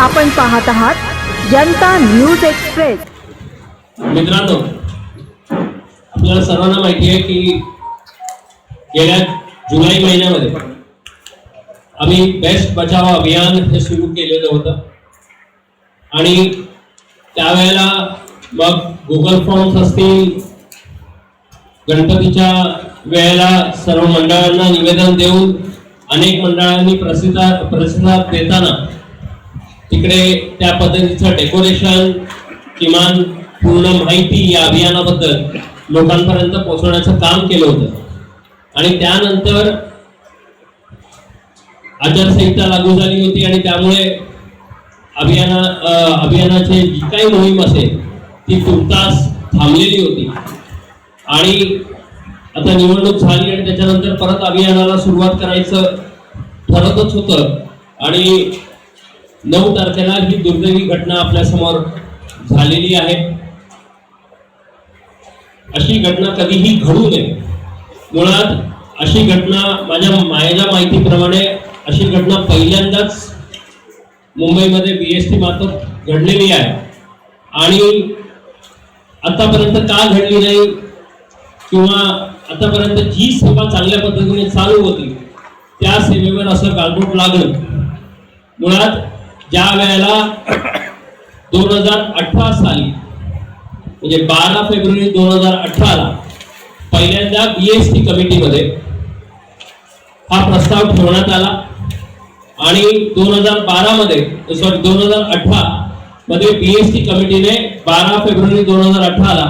आपण पाहत आहात जनता न्यूज एक्सप्रेस. मित्रांनो आपल्याला सर्वांना माहिती आहे की गेल्या जुलै महिन्यामध्ये आम्ही बेस्ट बचाव अभियान हे सुरू केलेलं होतं. आणि त्यावेळेला मग गुगल फॉर्म्स असतील गणपतीच्या वेळेला सर्व मंडळांना निवेदन देऊन अनेक मंडळांनी प्रसिद्ध प्रतिसाद देताना तिकडे त्या पद्धतीचं डेकोरेशन किमान पूर्ण माहिती या अभियानाबद्दल लोकांपर्यंत पोहोचवण्याचं काम केलं होतं. आणि त्यानंतर आचारसंहिता लागू झाली होती आणि त्यामुळे अभियाना अभियानाची जी काही मोहीम असेल ती तुर्तास थांबलेली होती. आणि आता निवडणूक झाली आणि त्याच्यानंतर परत अभियानाला सुरुवात करायचं ठरतच होतं. आणि नऊ तारखेला ही दुर्दैवी घटना आपल्यासमोर झालेली आहे. अशी घटना कधीही घडू नये. मुळात अशी घटना माझ्या मायेच्या माहितीप्रमाणे अशी घटना पहिल्यांदाच मुंबईमध्ये बी एस टी मार्फत घडलेली आहे. आणि आतापर्यंत का घडली नाही किंवा आतापर्यंत जी सेवा चांगल्या पद्धतीने चालू होती त्या सेवेवर असं गालबोट लागलं मुळात ज्या वेळेला दोन हजार अठरा साली म्हणजे बारा फेब्रुवारी दोन हजार अठराला पहिल्यांदा बीएसटी कमिटीमध्ये हा प्रस्ताव ठेवण्यात आला. आणि दोन हजार बारा मध्ये सॉरी दोन हजार अठरा मध्ये बीएसटी कमिटीने बारा फेब्रुवारी दोन हजार अठराला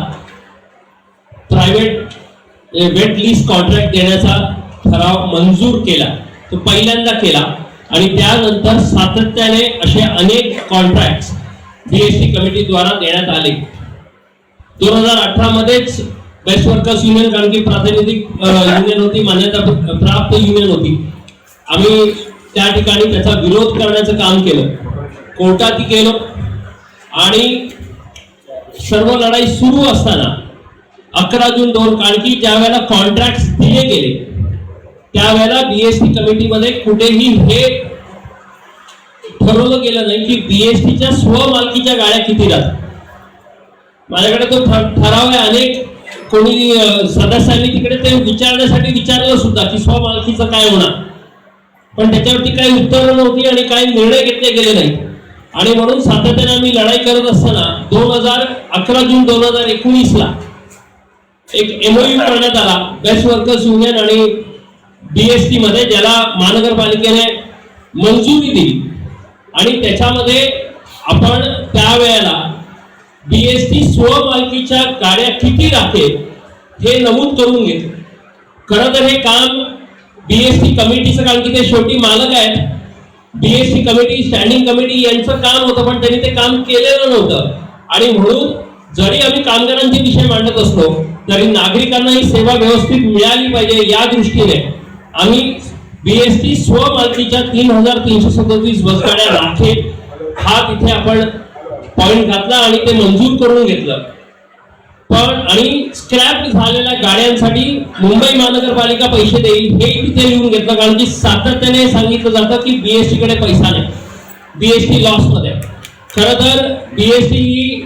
प्रायव्हेट वेट लिस्ट कॉन्ट्रॅक्ट देण्याचा ठराव मंजूर केला. तो पहिल्यांदा केला. आणि त्यानंतर सातत्याने असे अनेक कॉन्ट्रॅक्ट बीएसटी कमिटीद्वारा देण्यात आले. दोन हजार अठरा मध्येच बेस्ट वर्कर्स युनियन कारण की प्रातिनिधिक युनियन होती मान्यता प्राप्त युनियन होती. आम्ही त्या ठिकाणी त्याचा विरोध करण्याचं काम केलं. कोर्टात केलं आणि सर्व लढाई सुरू असताना अकरा जून दोन कारण की ज्या वेळेला कॉन्ट्रॅक्ट दिले गेले त्यावेळेला बीएसटी कमिटीमध्ये कुठेही हे ठरवलं गेलं नाही की बीएसटीच्या स्वमालकीच्या गाड्या किती राहतात. माझ्याकडे तो ठराव आहे. अनेक कोणी सदस्यांनी तिकडे ते विचारण्यासाठी विचारलं सुद्धा की स्वमालकीचं काय होणार. पण त्याच्यावरती काही उत्तरं नव्हती आणि काही निर्णय घेतले गेले नाही आणि म्हणून सातत्याने आम्ही लढाई करत असताना दोन हजार अकरा जून दोन हजार एकोणीस ला एक एमओयू करण्यात आला. बेस्ट वर्कर्स युनियन आणि डीएसटी मध्ये ज्याला महानगरपालिकेने मंजुरी दिली. आणि त्याच्यामध्ये आपण त्यावेळेला डीएसटी स्वमालकीच्या गाड्या किती राखेल हे नमूद करून घेतलं. खरं तर हे काम डीएसटी कमिटीचं कारण की ते शेवटी मालक आहेत. डीएसटी कमिटी स्टँडिंग कमिटी यांचं काम होतं पण त्यांनी ते काम केलेलं नव्हतं. आणि म्हणून जरी आम्ही कामगारांचे विषय मांडत असलो तरी नागरिकांना ही सेवा व्यवस्थित मिळाली पाहिजे या दृष्टीने. आम्ही बीएसटी स्वमालकीच्या तीन हजार तीनशे सदतीस बसगाड्या राखेल हा तिथे आपण पॉइंट घातला आणि ते मंजूर करून घेतलं. पण आणि स्क्रॅप झालेल्या गाड्यांसाठी मुंबई महानगरपालिका पैसे देईल हे तिथे लिहून घेतलं. कारण की सातत्याने सांगितलं जातं की बीएसटी कडे पैसा नाही. बीएसटी लॉसमध्ये. खरं तर बीएसटी ही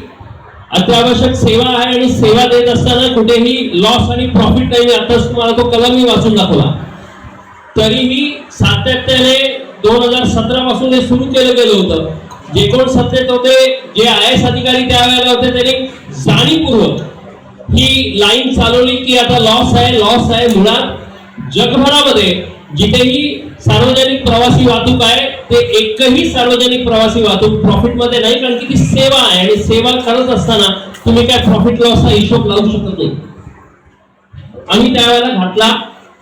अत्यावश्यक सेवा आहे आणि सेवा देत असताना कुठेही लॉस आणि प्रॉफिट नाही. आताच तुम्हाला तो कलम मी वाचून दाखवला. तरीही सातत्याने दोन हजार सतरा पासून हे सुरू केलं गेलं होतं. जे कोण सत्तेत होते जे आय एस अधिकारी त्यावेळेला होते त्यांनी जाणीवपूर्वक ही लाईन चालवली की आता लॉस आहे लॉस आहे मुळात जगभरामध्ये जिथेही सार्वजनिक प्रवासी वाहतूक आहे ते एकही सार्वजनिक प्रवासी वाहतूक प्रॉफिटमध्ये नाही कारण की ती सेवा आहे आणि सेवा करत असताना तुम्ही काय प्रॉफिट लॉसचा हिशोब लावू शकत नाही. आम्ही त्यावेळेला घातला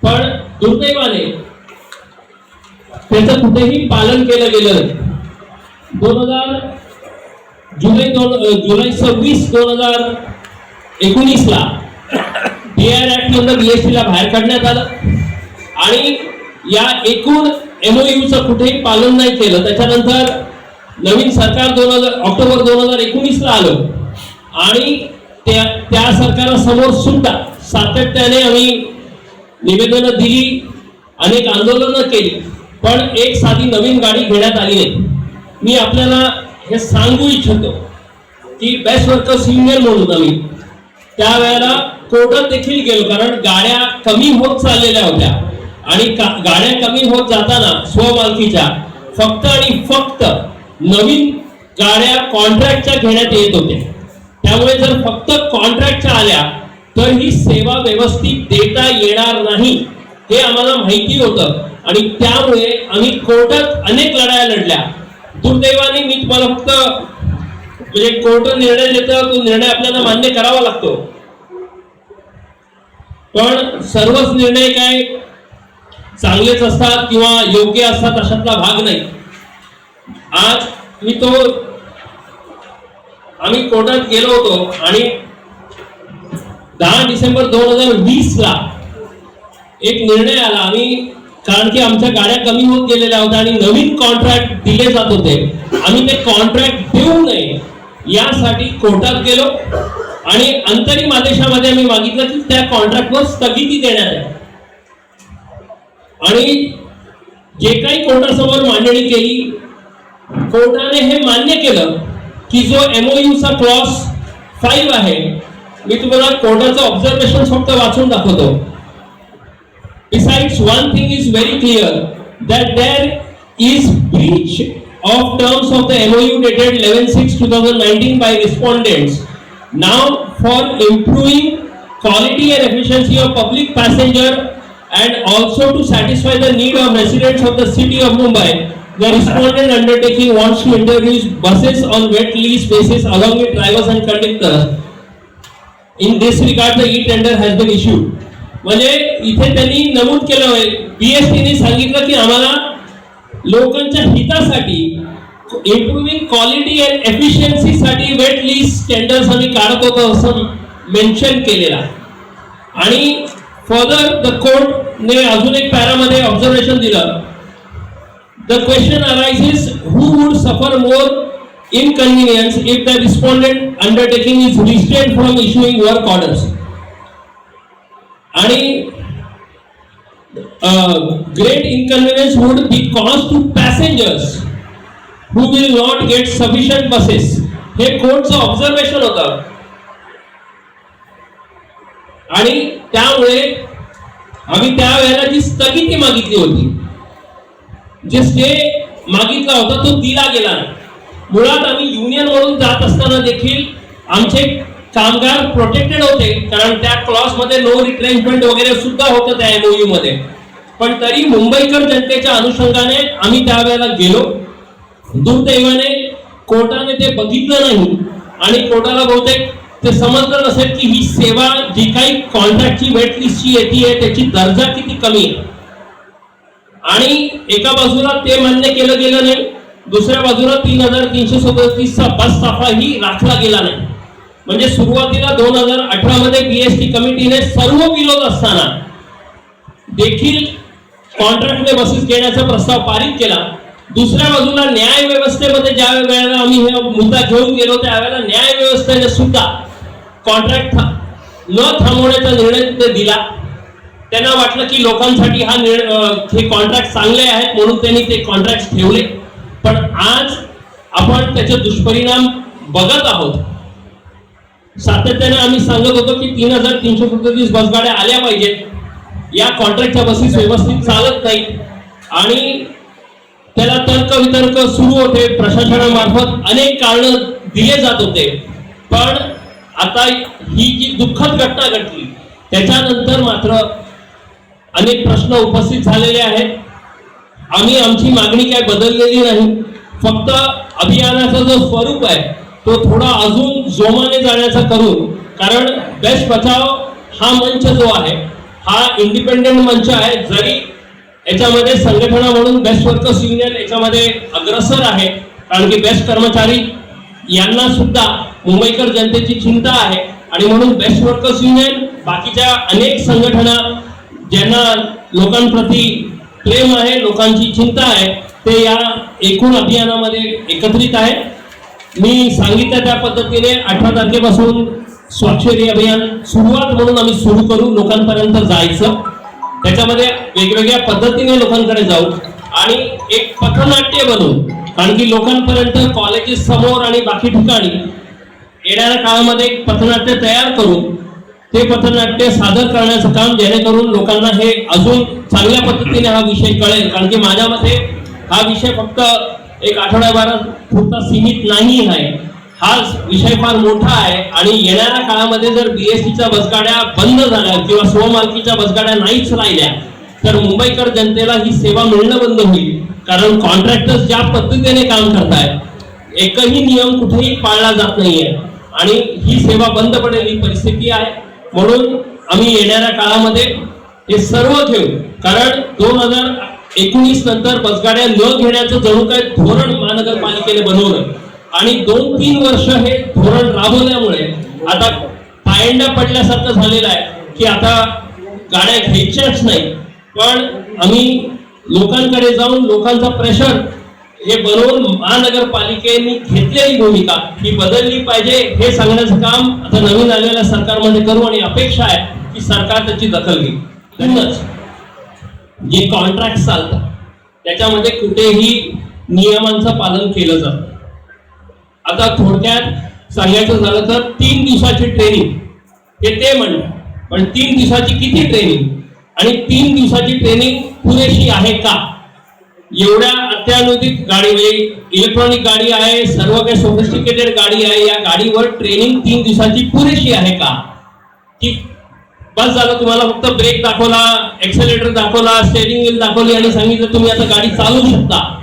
पण दुर्दैवाने त्याचं कुठेही पालन केलं गेलं. दोन हजार जुलै दोन जुलै सव्वीस दोन हजार एकोणीसला डी आर ऍक्ट मधून बीएसटी ला बाहेर काढण्यात आलं. आणि या एकूण एमओयूचं कुठेही पालन नाही केलं. त्याच्यानंतर नवीन सरकार दोन हजार ऑक्टोबर दोन हजार एकोणीसला आलं. आणि त्या त्या सरकारासमोर सुद्धा सातत्याने आम्ही निवेदनं दिली अनेक आंदोलनं केली पण एक साधी नवीन गाडी घेण्यात आली नाही. मी आपल्याला हे सांगू इच्छितो की बेस्ट वर्कर्स युनियन म्हणून आम्ही. त्यावेळेला कोर्टात देखील गेलो कारण गाड्या कमी होत चाललेल्या होत्या. आणि का- गाड्या कमी होत जाताना स्वमालकीच्या फक्त आणि फक्त नवीन गाड्या कॉन्ट्रॅक्टच्या घेण्यात येत होत्या. त्यामुळे जर फक्त कॉन्ट्रॅक्टच्या आल्या तर ही सेवा व्यवस्थित देता येणार नाही हे आम्हाला माहिती होतं. आणि त्यामुळे आम्ही कोर्टात अनेक लढाया लढल्या. दुर्दैवाने मी तुम्हाला फक्त म्हणजे कोर्ट निर्णय देतं तो निर्णय आपल्याला मान्य करावा लागतो. पण सर्वच निर्णय काय चांगलेच असतात किंवा योग्य असतात अशातला भाग नाही. आज मी तो आम्ही कोर्टात गेलो होतो आणि दहा डिसेंबर दोन हजार वीस ला एक निर्णय आला आम्ही कारण की आमच्या गाड्या कमी होत गेलेल्या होत्या आणि नवीन कॉन्ट्रॅक्ट दिले जात होते. आम्ही ते कॉन्ट्रॅक्ट देऊ नये यासाठी कोर्टात गेलो आणि अंतरिम आदेशामध्ये आम्ही मागितलं की त्या कॉन्ट्रॅक्टवर स्थगिती देण्यात आहे आणि जे काही कोर्टासमोर मांडणी केली कोर्टाने हे मान्य केलं की जो एमओयूचा चा फाईव्ह आहे मी तुम्हाला कोर्टाचं ऑब्झर्वेशन फक्त वाचून दाखवतो Besides, one thing is very clear that there is breach of terms of the MOU dated 11-6-2019 by respondents. Now, for improving quality and efficiency of public passenger and also to satisfy the need of residents of the city of Mumbai, the respondent undertaking wants to introduce buses on wet lease basis along with drivers and conductors. In this regard the e tender has been issue म्हणजे इथे त्यांनी नमूद केलं बीएसटीने सांगितलं की आम्हाला लोकांच्या हितासाठी इम्प्रुव्हिंग क्वालिटी अँड एफिशियन्सीसाठी वेट लिस्ट टेंडर्स आम्ही काढत होतो असं मेन्शन केलेलं आहे. आणि फर्दर द कोर्टने अजून एक पॅरामध्ये ऑब्झर्वेशन दिलं. The question arises who would suffer more inconvenience if the respondent undertaking is restrained from issuing work orders. आणि great inconvenience would be cause to passengers who will not get sufficient buses हे कोर्टचं observation होतं? आणि त्यामुळे आम्ही त्यावेळेला जी स्थगिती मागितली होती जे स्टे मागितला होता तो दिला गेला नाही. मुळात आम्ही युनियन वरून जात असताना देखील आमचे कामगार प्रोटेक्टेड होते कारण त्या क्लॉसमध्ये नो रिट्रेंचमेंट वगैरे सुद्धा होतं त्या एमओयू मध्ये. पण तरी मुंबईकर जनतेच्या अनुषंगाने आम्ही त्यावेळेला गेलो. दुर्दैवाने कोर्टाने ते बघितलं नाही आणि कोर्टाला बहुतेक ते समजलं नसेल की ही सेवा जी काही कॉन्ट्रॅक्टची वेट लिस्टची येते त्याची दर्जा किती कमी आहे. आणि एका बाजूला ते मान्य केलं गेलं नाही. दुसऱ्या बाजूला तीन हजार तीनशे सदतीसचा बस साफाही राखला गेला नाही. म्हणजे सुरुवातीला दोन हजार अठरा मध्ये बीएसटी कमिटीने सर्व विरोध असताना देखील कॉन्ट्रॅक्टने बसेस घेण्याचा प्रस्ताव पारित केला. दुसऱ्या बाजूला न्याय व्यवस्थेमध्ये ज्या वेळेला आम्ही हा मुद्दा घेऊन गेलो त्यावेळेला न्याय व्यवस्थेने सुद्धा कॉन्ट्रॅक्ट न थांबवण्याचा निर्णय ते दिला. त्यांना वाटलं की लोकांसाठी हा निर्णय हे कॉन्ट्रॅक्ट चांगले आहेत म्हणून त्यांनी ते कॉन्ट्रॅक्ट ठेवले. पण आज आपण त्याचे दुष्परिणाम बघत आहोत. सातत्याने आम्ही सांगत होतो की तीन हजार तीनशे सदतीस बसगाड्या आल्या पाहिजेत. या कॉन्ट्रॅक्टच्या बसेस व्यवस्थित चालत नाही. आणि त्याला तर्क वितर्क सुरू होते. प्रशासनामार्फत अनेक कारण दिले जात होते. पण आता ही जी दुःखद घटना घडली त्याच्यानंतर मात्र अनेक प्रश्न उपस्थित झालेले आहेत. आम्ही आमची मागणी काय बदललेली नाही. फक्त अभियानाचा जो स्वरूप आहे तो थोडा अजून जोमाने जाण्याचा करून कारण बेस्ट बचाव हा मंच जो आहे हा इंडिपेंडेंट मंच आहे जरी याच्यामध्ये संघटना म्हणून बेस्ट वर्कर्स युनियन याच्यामध्ये अग्रसर आहे कारण की बेस्ट कर्मचारी यांना सुद्धा मुंबईकर जनतेची चिंता आहे. आणि म्हणून बेस्ट वर्कर्स युनियन बाकीच्या अनेक संघटना ज्यांना लोकांप्रती प्रेम आहे लोकांची चिंता आहे ते या एकूण अभियानामध्ये एकत्रित आहे. मी सांगितलं त्या पद्धतीने अठरा तारखेपासून स्वाक्षरी अभियान सुरुवात म्हणून आम्ही सुरू करू लोकांपर्यंत जायचं. त्याच्यामध्ये वेगवेगळ्या पद्धतीने लोकांकडे जाऊ. आणि एक पथनाट्य बनवू कारण की लोकांपर्यंत कॉलेजेस समोर आणि बाकी ठिकाणी येणाऱ्या काळामध्ये एक पथनाट्य तयार करून ते पथनाट्य सादर करण्याचं काम जेणेकरून लोकांना हे अजून चांगल्या पद्धतीने हा विषय कळेल. कारण की माझ्या मते हा विषय फक्त एक आठवड्याभरात पुरता सीमित नाही आहे. हा विषय फार मोठा आहे आणि येणाऱ्या काळामध्ये जर बीएसटीच्या बसगाड्या बंद झाल्या किंवा स्वमालकीच्या बसगाड्या नाहीच राहिल्या तर मुंबईकर जनतेला ही सेवा मिळणं बंद होईल. कारण कॉन्ट्रॅक्टर्स ज्या पद्धतीने काम करतायत एकही नियम कुठेही पाळला जात नाहीये. आणि ही सेवा बंद पडेल ही परिस्थिती आहे. म्हणून आम्ही येणाऱ्या काळामध्ये हे सर्व घेऊ. कारण दोन हजार एकोणीस नंतर बसगाड्या न घेण्याचं जणू काय धोरण महानगरपालिकेने बनवलं. आणि दोन तीन वर्ष हे धोरण राबवल्यामुळे आता पायंडा पडल्यासारखं झालेलं आहे की आता गाड्या घ्यायच्याच नाही. पण आम्ही लोकांकडे जाऊन लोकांचा प्रेशर हे बनवून महानगरपालिकेने घेतलेली भूमिका ही बदलली पाहिजे हे सांगण्याचं काम आता नवीन आलेल्या सरकारमध्ये करू आणि अपेक्षा आहे की सरकार त्याची दखल घेईल. म्हणूनच जे कॉन्ट्रॅक्ट चालतात त्याच्यामध्ये कुठेही नियमांचं पालन केलं जातं. आता थोडक्यात सांगायचं झालं तर तीन दिवसाची ट्रेनिंग हे ते म्हणतात. पण तीन दिवसाची किती ट्रेनिंग आणि तीन दिवसाची ट्रेनिंग पुरेशी आहे का? एवढ्या अत्याधुनिक गाडी म्हणजे इलेक्ट्रॉनिक गाडी आहे सर्व काही सोफिस्टिकेटेड गाडी आहे. या गाडीवर ट्रेनिंग तीन दिवसाची पुरेशी आहे का? की बस झालं तुम्हाला फक्त ब्रेक दाखवला एक्सेलेटर दाखवला स्टेरिंग व्हील दाखवली आणि सांगितलं तुम्ही आता गाडी चालवू शकता.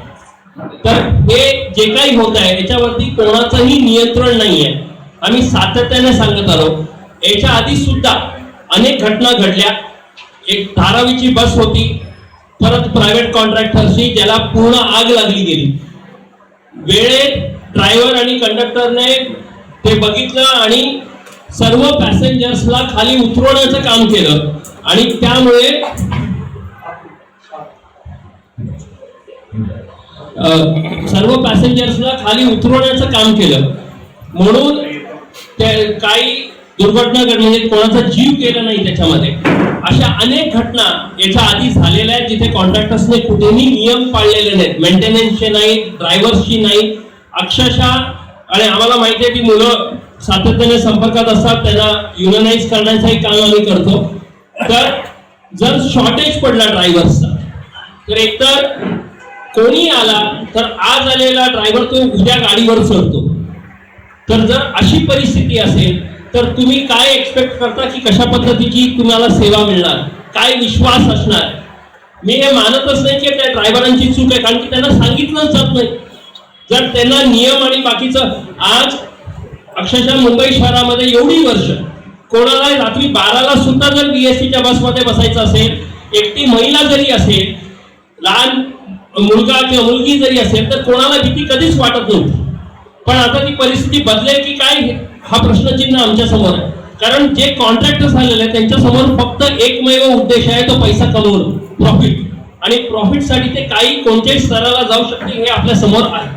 तर हे जे काही होत आहे याच्यावरती कोणाचंही नियंत्रण नाहीये. आम्ही सातत्याने सांगत आलो. याच्या आधी सुद्धा अनेक घटना घडल्या. एक धारावीची बस होती. परत प्रायव्हेट कॉन्ट्रॅक्टरशी ज्याला पूर्ण आग लागली गेली. वेळेत ड्रायव्हर आणि कंडक्टरने ते बघितलं आणि सर्व पॅसेंजर्सला खाली उतरवण्याचं काम केलं. आणि त्यामुळे सर्व पॅसेंजर्सला खाली उतरवण्याचं काम केलं. म्हणून ते काही दुर्घटना घड म्हणजे कोणाचा जीव गेला नाही त्याच्यामध्ये. अशा अनेक घटना याच्या आधी झालेल्या आहेत जिथे कॉन्ट्रॅक्टर्सने कुठेही नियम पाळलेले नाहीत. मेंटेनन्सचे नाही ड्रायव्हर्सची नाही. अक्षरशः आणि आम्हाला माहिती आहे की मुलं सातत्याने संपर्कात असतात त्यांना युनियनाइज करण्याचंही काम आम्ही करतो. तर जर शॉर्टेज पडला ड्रायव्हर्सचा तर एकतर कोणी आला तर आज आलेला ड्रायव्हर तो उद्या गाडीवर चढतो. तर जर अशी परिस्थिती असेल तर तुम्ही काय एक्सपेक्ट करता की कशा पद्धतीची तुम्हाला सेवा मिळणार? काय विश्वास असणार? मी हे मानतच नाही की त्या ड्रायव्हरांची चूक आहे कारण की त्यांना सांगितलंच जात नाही. जर त्यांना नियम आणि बाकीचं आज अक्षरशः मुंबई शहरामध्ये एवढी वर्ष कोणाला रात्री बाराला सुद्धा जर बीएसटीच्या बसमध्ये बसायचं असेल एकटी महिला जरी असेल लहान मुलगा किंवा मुलगी जरी असेल तर कोणाला भीती कधीच वाटत नव्हती. पण आता ती परिस्थिती बदलेल की काय हा प्रश्नचिन्ह आमच्यासमोर आहे. कारण जे कॉन्ट्रॅक्टर्स आलेले आहेत त्यांच्यासमोर फक्त एकमेव उद्देश आहे तो पैसा कमवणं प्रॉफिट आणि प्रॉफिटसाठी ते काही कोणत्याही स्तराला जाऊ शकते हे आपल्यासमोर आहे.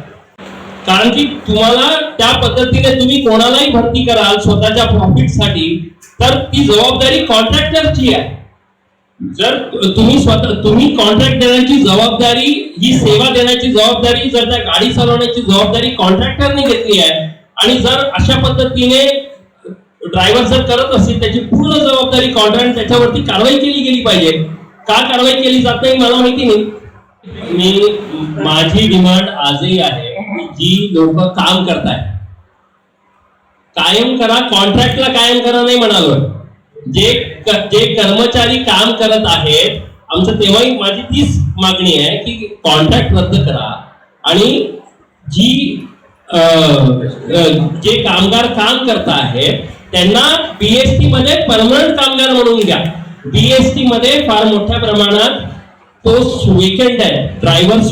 कारण की तुम्हाला त्या पद्धतीने तुम्ही कोणालाही भरती कराल स्वतःच्या प्रॉफिटसाठी तर ती जबाबदारी कॉन्ट्रॅक्टरची आहे. जर तुम्ही स्वतः तुम्ही कॉन्ट्रॅक्ट देण्याची जबाबदारी ही सेवा देण्याची जबाबदारी जर त्या गाडी चालवण्याची जबाबदारी कॉन्ट्रॅक्टरने घेतली आहे आणि जर अशा पद्धतीने ड्रायव्हर जर करत असेल त्याची पूर्ण जबाबदारी कॉन्ट्रॅक्ट त्याच्यावरती कारवाई केली गेली पाहिजे. का कारवाई केली जात नाही मला माहिती नाही. मी माझी डिमांड आजही आहे. की जी लोक काम करताय कायम करा कॉन्ट्रॅक्टला कायम करा नाही म्हणालो. जे जे कर्मचारी काम करत आहेत आमचं तेव्हाही माझी तीच मागणी आहे की कॉन्ट्रॅक्ट रद्द करा. आणि जी जे कामगार काम करत आहेत त्यांना बीएसटी मध्ये परमनंट कामगार म्हणून घ्या बीएसटी मध्ये फार मोठ्या प्रमाणात पोस्ट वेकेंट आहे. ड्रायव्हर्स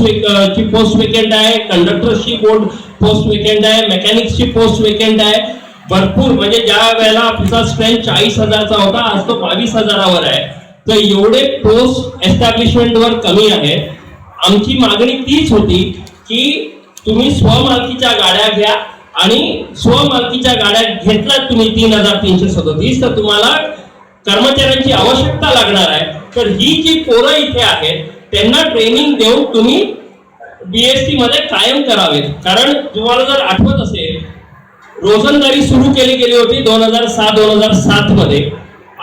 ची पोस्ट वेकेंट आहे कंडक्टरची बोर्ड पोस्ट वेकेंट आहे मेकॅनिक्सची पोस्ट वेकेंट आहे. भरपूर म्हणजे ज्या वेळेला आपला स्ट्रेंथ चाळीस हजारचा होता आज तो बावीस हजारावर आहे. तर एवढे पोस्ट एस्टॅब्लिशमेंटवर कमी आहे. आमची मागणी तीच होती की तुम्ही स्वमालकीच्या गाड्या घ्या आणि स्वमालकीच्या गाड्या घेतल्या तुम्ही तीन हजार तीनशे सदतीस तर तुम्हाला कर्मचाऱ्यांची आवश्यकता लागणार आहे. तर ही जी पोरं इथे आहेत त्यांना ट्रेनिंग देऊन तुम्ही बीएसटी मध्ये कायम करावेत. कारण तुम्हाला जर आठवत असेल रोजंदारी सुरू केली गेली होती दोन हजार सहा दोन हजार सात मध्ये.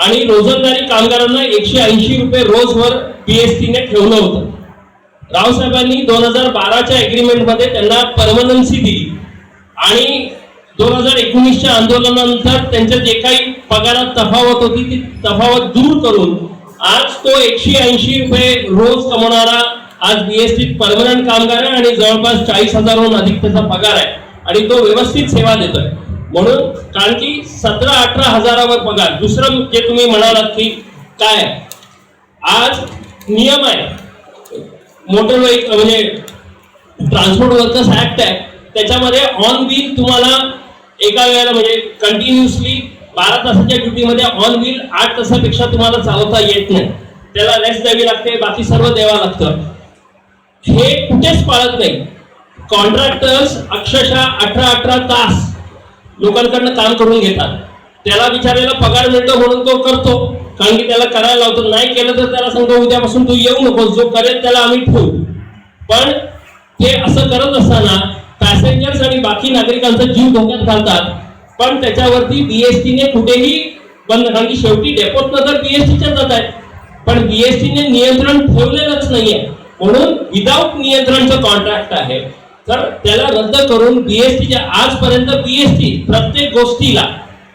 आणि रोजंदारी कामगारांना एकशे ऐंशी रुपये रोजवर बीएसटीने ठेवलं होतं. रावसाहेबांनी दोन हजार बाराच्या अग्रीमेंटमध्ये त्यांना परमनन्सी दिली. आणि दोन हजार एकोणीसच्या आंदोलनानंतर त्यांच्या जे काही पगारात तफावत होती ती तफावत दूर करून आज तो एकशे ऐंशी रुपये रोज कमवणारा आज बीएसटी परमनंट कामगार आहे आणि जवळपास चाळीस हजारहून अधिक त्याचा पगार आहे. आणि तो व्यवस्थित सेवा देतोय. म्हणून कारण की सतरा अठरा हजारावर पगार दुसरं जे तुम्ही म्हणालात की काय? आज नियम आहे. मोटर व्हेक म्हणजे ट्रान्सपोर्ट वर्कर्स ऍक्ट आहे. त्याच्यामध्ये ऑन व्हील तुम्हाला एका वेळेला म्हणजे कंटिन्युअसली बारा तासाच्या ड्युटीमध्ये ऑन व्हील आठ तासापेक्षा तुम्हाला चालवता येत नाही. त्याला रेस्ट द्यावी लागते बाकी सर्व द्यावं लागतं. हे कुठेच पाळत नाही. कॉन्ट्रॅक्टर्स अक्षरशः अठरा अठरा तास लोकांकडनं काम करून घेतात. त्याला विचारलेला पगार मिळतो म्हणून तो करतो. कारण की त्याला करायला लावतो. नाही केलं तर त्याला सांगतो उद्यापासून तू येऊ नकोस. जो करेल त्याला आम्ही ठेवू. पण ते असं करत असताना पॅसेंजर्स आणि बाकी नागरिकांचा जीव धोक्यात घालतात. पण त्याच्यावरती बीएसटीने कुठेही बंद कारण की शेवटी डेपोत तर बीएसटीच्या जात आहे. पण बीएसटीने नियंत्रण ठेवलेलंच नाहीये. म्हणून विदाऊट नियंत्रणचं कॉन्ट्रॅक्ट आहे. तर त्याला रद्द करून बीएसटीच्या आजपर्यंत बीएसटी प्रत्येक गोष्टीला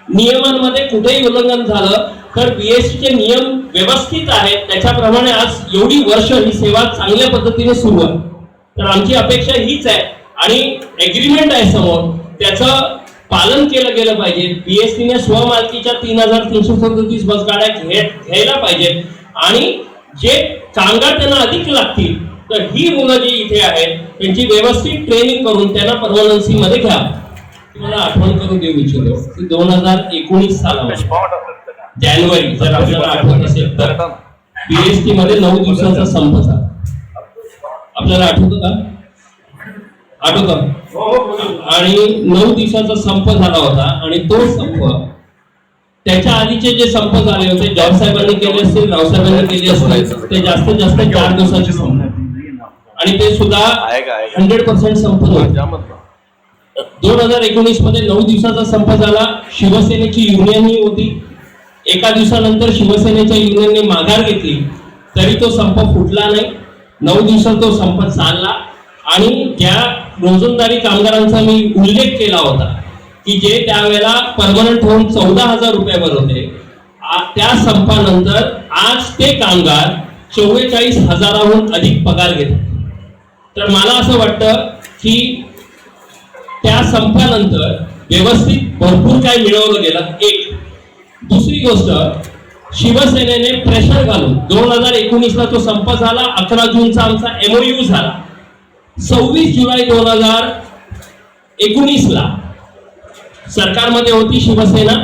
नियमांमध्ये कुठेही उल्लंघन झालं तर बीएसटीचे नियम व्यवस्थित आहेत. त्याच्याप्रमाणे आज एवढी वर्ष ही सेवा चांगल्या पद्धतीने सुरू आहे. तर आमची अपेक्षा हीच आहे. आणि एग्रीमेंट आहे समोर. त्याचं पालन केलं गेलं पाहिजे. बीएससीने स्वमालकीच्या तीन हजार तीनशे सदतीस बस गाड्या घे घ्यायला पाहिजे. आणि जे कामगार त्यांना अधिक लागतील तर ही मुलं जी इथे आहेत त्यांची व्यवस्थित ट्रेनिंग करून त्यांना परमनन्सीमध्ये घ्या. मला आठवण करून देऊ इच्छितो की दोन हजार एकोणीस सालामध्ये जानेवारी जर आपल्याला आठवत असेल तर. बीएसटी मध्ये नऊ दिवसाचा संप झाला. आपल्याला आठवतं का? आठवतं. आणि नऊ दिवसाचा संप झाला होता आणि तो संप त्याच्या आधीचे जे संप झाले होते जॉब साहेबांनी केले असतील रावसाहेबांनी केले असतील ते जास्तीत जास्त चार दिवसाचे संप. आणि ते सुद्धा? हंड्रेड पर्सेंट संप दोन हजार एकोणीसमध्ये नऊ दिवसाचा संप झाला. शिवसेनेची युनियन ही होती. एका दिवसानंतर शिवसेनेच्या युनियनने माघार घेतली तरी तो संप फुटला नाही. नऊ दिवसात तो संप चालला. आणि ज्या रोजंदारी कामगारांचा मी उल्लेख केला होता की जे त्यावेळेला परमनंट होऊन चौदा हजार रुपयावर होते त्या संपानंतर आज ते कामगार चव्वेचाळीस हजाराहून अधिक पगार घेतात. तर मला असं वाटतं की त्या संपानंतर व्यवस्थित भरपूर काय मिळवलं गेलं. एक दुसरी गोष्ट शिवसेनेने प्रेशर घालून दोन हजार एकोणीसला तो संप झाला अकरा जूनचा आमचा एमओयू झाला. सव्वीस जुलै दोन हजार एकोणीसला सरकारमध्ये होती शिवसेना.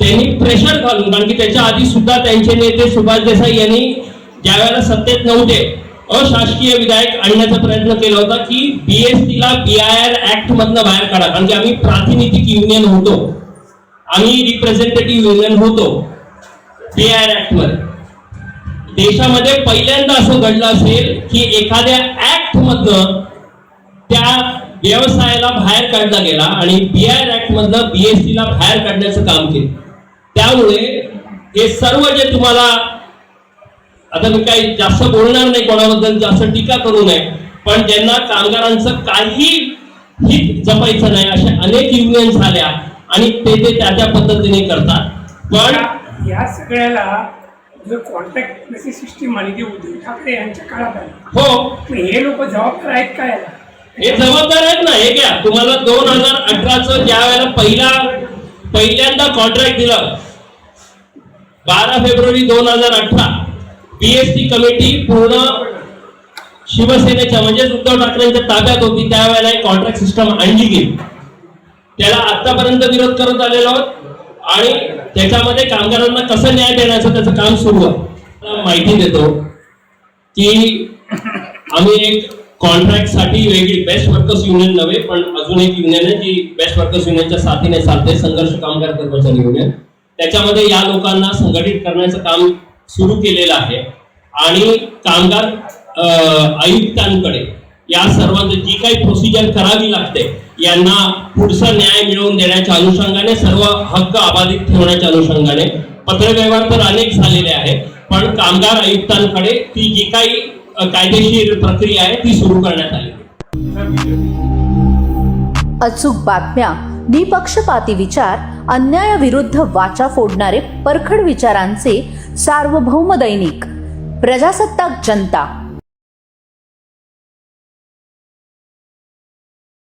त्यांनी प्रेशर घालून कारण की त्याच्या आधी सुद्धा त्यांचे नेते सुभाष देसाई यांनी ज्या वेळेला सत्तेत नव्हते अशासकीय विधायक आणण्याचा प्रयत्न केला होता की बीएसटीला बी आय बीआयआर ऍक्ट मधनं बाहेर काढा. कारण की आम्ही प्रातिनिधिक युनियन होतो. आम्ही रिप्रेझेंटेटिव्ह युनियन होतो. बीआयआर ऍक्टमध्ये देशामध्ये पहिल्यांदा असं घडलं असेल की एखाद्या ऍक्ट मधनं त्या व्यवसायाला बाहेर काढला गेला आणि बी आय ऍक्ट मधनं बीएससी ला बाहेर काढण्याचं काम केलं. त्यामुळे हे सर्व जे तुम्हाला आता मी काही जास्त बोलणार नाही कोणाबद्दल जास्त टीका करू नये पण ज्यांना कामगारांचं काही हित जपायचं नाही अशा अनेक युनियन झाल्या आणि ते ते त्या त्या पद्धतीने करतात. पण या- सगळ्याला जो कॉन्ट्रॅक्ट जशी सिस्टीम आली ती उद्धव ठाकरे यांच्या काळात आली हो. पण हे लोक जबाबदार आहेत काय हे जबाबदार आहेत ना हे घ्या. तुम्हाला दोन हजार अठराचं ज्या वेळेला पहिला पहिल्यांदा कॉन्ट्रॅक्ट दिलं बारा फेब्रुवारी दोन हजार अठरा बीएसटी कमिटी पूर्ण शिवसेनेच्या म्हणजेच उद्धव ठाकरेंच्या ताब्यात होती त्यावेळेला एक कॉन्ट्रॅक्ट सिस्टम आणली गेली. त्याला आतापर्यंत विरोध करत आलेलो आहोत. आणि त्याच्यामध्ये कामगारांना कसं न्याय देण्याचं त्याचं काम सुरू आहे. माहिती देतो की आम्ही एक कॉन्ट्रॅक्टसाठी वेगळी बेस्ट वर्कर्स युनियन नव्हे पण अजून एक युनियन आहे जी बेस्ट वर्कर्स युनियनच्या साथीने चालते संघर्ष कामगार कर्मचारी युनियन. त्याच्यामध्ये या लोकांना संघटित करण्याचं काम सुरू केलेलं आहे. आणि कामगार आयुक्तांकडे या सर्वांची जी काही प्रोसिजर करावी लागते यांना पुढचा न्याय मिळवून देण्याच्या अनुषंगाने सर्व हक्क अबाधित ठेवण्याच्या अनुषंगाने पत्रव्यवहार तर अनेक झालेले आहेत पण कामगार आयुक्तांकडे ती जी काही कायदेशीर प्रक्रिया आहे ती सुरू करण्यात आली. अचूक बातम्या निपक्षपाती विचार अन्यायाविरुद्ध वाचा फोडणारे परखड विचारांचे सार्वभौम दैनिक प्रजासत्ताक जनता.